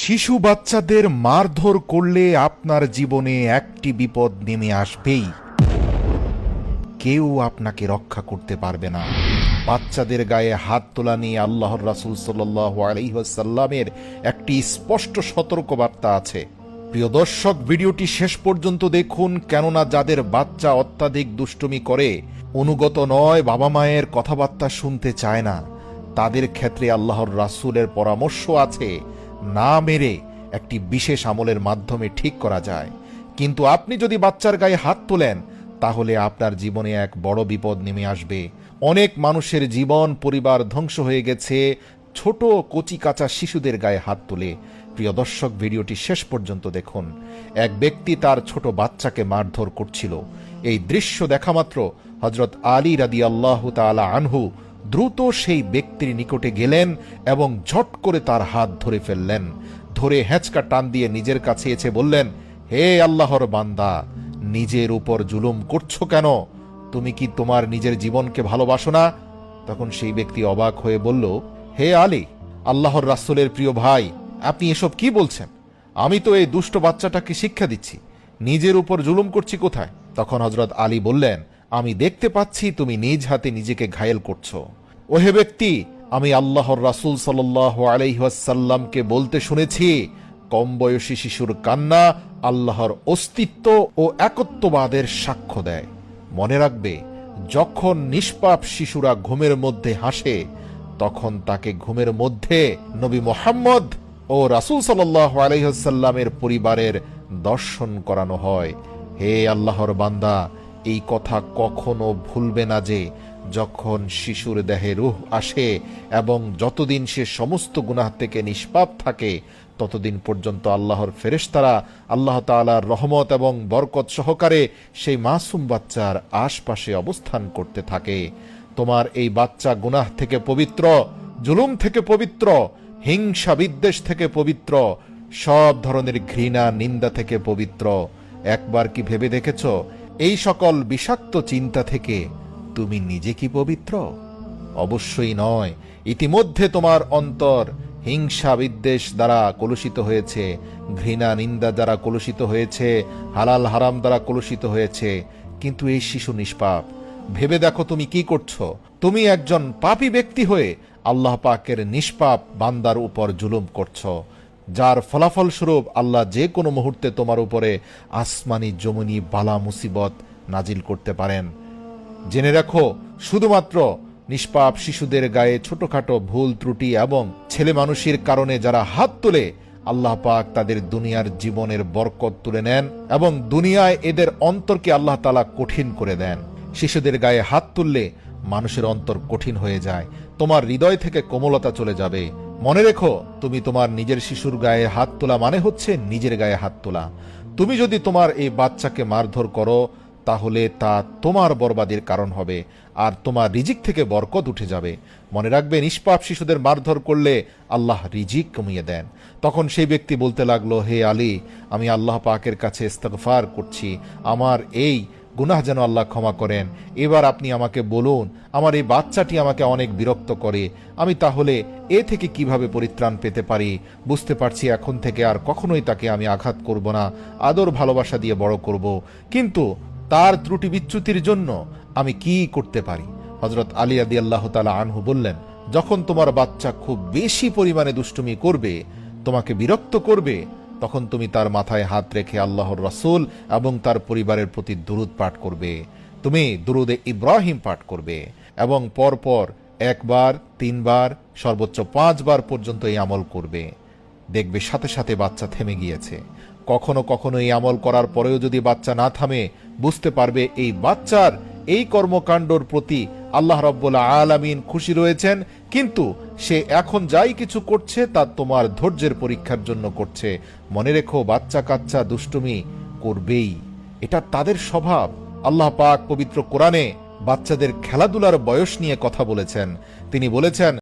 শিশু বাচ্চাদের মারধর করলে আপনার জীবনে একটি বিপদ নেমে আসবেই। কেউ আপনাকে রক্ষা করতে পারবে না। বাচ্চাদের গায়ে হাত তোলা নিয়ে আল্লাহর রাসুল সাল্লাহ আলহিহাসাল্লামের একটি স্পষ্ট সতর্কবার্তা আছে। প্রিয় দর্শক, ভিডিওটি শেষ পর্যন্ত দেখুন, কেননা যাদের বাচ্চা অত্যাধিক দুষ্টুমি করে, অনুগত নয়, বাবা মায়ের কথাবার্তা শুনতে চায় না। তাদের ক্ষেত্রে আল্লাহর রাসুলের পরামর্শ আছে না মেরে একটি বিশেষ আমলের মাধ্যমে ঠিক করা যায়। কিন্তু আপনি যদি বাচ্চার গায়ে হাত তোলেন, তাহলে আপনার জীবনে এক বড় বিপদ নেমে আসবে। অনেক মানুষের জীবন, পরিবার ধ্বংস হয়ে গেছে, ছোট কচি কাঁচা শিশুদের গায়ে হাত তুলে। প্রিয় দর্শক, ভিডিওটি শেষ পর্যন্ত দেখুন। এক ব্যক্তি তার ছোট বাচ্চাকে মারধর করছিল। এই দৃশ্য দেখা মাত্র হজরত আলী রাদি আল্লাহ তালা আনহু দ্রুত সেই ব্যক্তির নিকটে গেলেন এবং ঝট করে তার হাত ধরে ফেললেন। ধরে হ্যাঁচকা টান দিয়ে নিজের কাছে এসে বললেন, হে আল্লাহর বান্দা, নিজের উপর জুলুম করছ কেন? তুমি কি তোমার নিজের জীবনকে ভালোবাসো না? তখন সেই ব্যক্তি অবাক হয়ে বলল, হে আলী, আল্লাহর রাসূলের প্রিয় ভাই, আপনি এসব কি বলছেন? আমি তো এই দুষ্ট বাচ্চাটাকে শিক্ষা দিচ্ছি। নিজের উপর জুলুম করছি কোথায়? তখন হজরত আলী বললেন আমি দেখতে পাচ্ছি তুমি নিজ হাতে নিজেকে ঘায়েল করছ। ওহে ব্যক্তি, আমি আল্লাহর রাসূল সাল্লাহ আলাইহাসাল্লামকে বলতে শুনেছি, কম বয়সী শিশুর কান্না আল্লাহর অস্তিত্ব ও একত্ববাদের সাক্ষ্য দেয়। মনে রাখবে, যখন নিষ্পাপ শিশুরা ঘুমের মধ্যে হাসে, তখন তাকে ঘুমের মধ্যে নবী মোহাম্মদ ও রাসূল সাল্লাহ আলাইসাল্লামের পরিবারের দর্শন করানো হয়। হে আল্লাহর বান্দা এই কথা কখনো ভুলবে না যে, যখন শিশুর দেহে রুহ আসে এবং যতদিন সে সমস্ত গুনাহ থেকে নিষ্পাপ থাকে, ততদিন পর্যন্ত আল্লাহর ফেরেশতারা আল্লাহ তাআলার রহমত এবং বরকত সহকারে সেই মাসুম বাচ্চার আশপাশে অবস্থান করতে থাকে। তোমার এই বাচ্চা গুনাহ থেকে পবিত্র, জুলুম থেকে পবিত্র, হিংসা বিদ্বেষ থেকে পবিত্র, সব ধরনের ঘৃণা, নিন্দা থেকে পবিত্র। একবার কি ভেবে দেখেছ? এই সকল বিষাক্ত চিন্তা থেকে তুমি নিজে কি পবিত্র? অবশ্যই নয়। ইতিমধ্যে তোমার অন্তর হিংসা বিদ্বেষ দ্বারা কলুষিত হয়েছে, ঘৃণা নিন্দা দ্বারা কলুষিত হয়েছে, হালাল হারাম দ্বারা কলুষিত হয়েছে। কিন্তু এই শিশু নিষ্পাপ, ভেবে দেখো তুমি কি করছ? তুমি একজন পাপী ব্যক্তি হয়ে আল্লাহ পাকের নিষ্পাপ বান্দার উপর জুলুম করছ। যার ফলাফল স্বরূপ আল্লাহ যে কোনো মুহূর্তে তোমার উপরে আসমানি জমনি বালা, মুসিবত নাজিল করতে পারেন। জেনে রাখো, শুধুমাত্র নিষ্পাপ শিশুদের গায়ে ছোটখাটো ভুল ত্রুটি এবং ছেলে মানুষের কারণে যারা হাত তোলে আল্লাহ পাক তাদের দুনিয়ার জীবনের বরকত তুলে নেন এবং দুনিয়ায় এদের অন্তরকে আল্লাহ তালা কঠিন করে দেন। শিশুদের গায়ে হাত তুললে মানুষের অন্তর কঠিন হয়ে যায়। তোমার হৃদয় থেকে কোমলতা চলে যাবে। মনে রেখো, তুমি তোমার নিজের শিশুর গায়ে হাত তোলা মানে হচ্ছে নিজের গায়ে হাত তোলা। তুমি যদি তোমার এই বাচ্চাকে মারধর করো, তাহলে তা তোমার বরবাদের কারণ হবে, আর তোমার রিজিক থেকে বরকত উঠে যাবে। মনে রাখবে, নিষ্পাপ শিশুদের মারধর করলে আল্লাহ রিজিক কমিয়ে দেন। তখন সেই ব্যক্তি বলতে লাগল, হে আলী, আমি আল্লাহ পাকের কাছে ইস্তগফার করছি। আমার এই গুনাহ যেন আল্লাহ ক্ষমা করেন। এবার আপনি আমাকে বলুন, আমার এই বাচ্চাটি আমাকে অনেক বিরক্ত করে। আমি তাহলে এ থেকে কীভাবে পরিত্রাণ পেতে পারি? বুঝতে পারছি এখন থেকে আর কখনোই তাকে আমি আঘাত করব না, আদর ভালোবাসা দিয়ে বড় করব। কিন্তু তার ত্রুটি বিচ্যুতির জন্য আমি কি করতে পারি? হজরত আলী আদি আল্লাহ তালা আনহু বললেন, যখন তোমার বাচ্চা খুব বেশি পরিমাণে দুষ্টুমি করবে, তোমাকে বিরক্ত করবে তখন তুমি তার মাথায় হাত রেখে আল্লাহর রাসূল এবং তার পরিবারের প্রতি দুরুদ পাঠ করবে। তুমি দুরুদে ইব্রাহিম পাঠ করবে এবং পরপর একবার, তিনবার, সর্বোচ্চ পাঁচবার পর্যন্ত এই আমল করবে। দেখবে সাথে সাথে বাচ্চা থেমে গিয়েছে। কখনো কখনো এই আমল করার পরেও যদি বাচ্চা না থামে, বুঝতে পারবে এই বাচ্চার এই কর্মকাণ্ডর প্রতি আল্লাহ রব্বুল্লা আলামিন খুশি রয়েছেন, কিন্তু সে এখন যাই কিছু করছে তা তোমার ধৈর্যের পরীক্ষার জন্য করছে। মনে রেখো বাচ্চা কাচ্চা দুষ্টুমি করবেই। এটা তাদের স্বভাব। আল্লাহ পাক পবিত্র কোরআনে বাচ্চাদের খেলাধুলার বয়স নিয়ে কথা বলেছেন। তিনি বলেছেন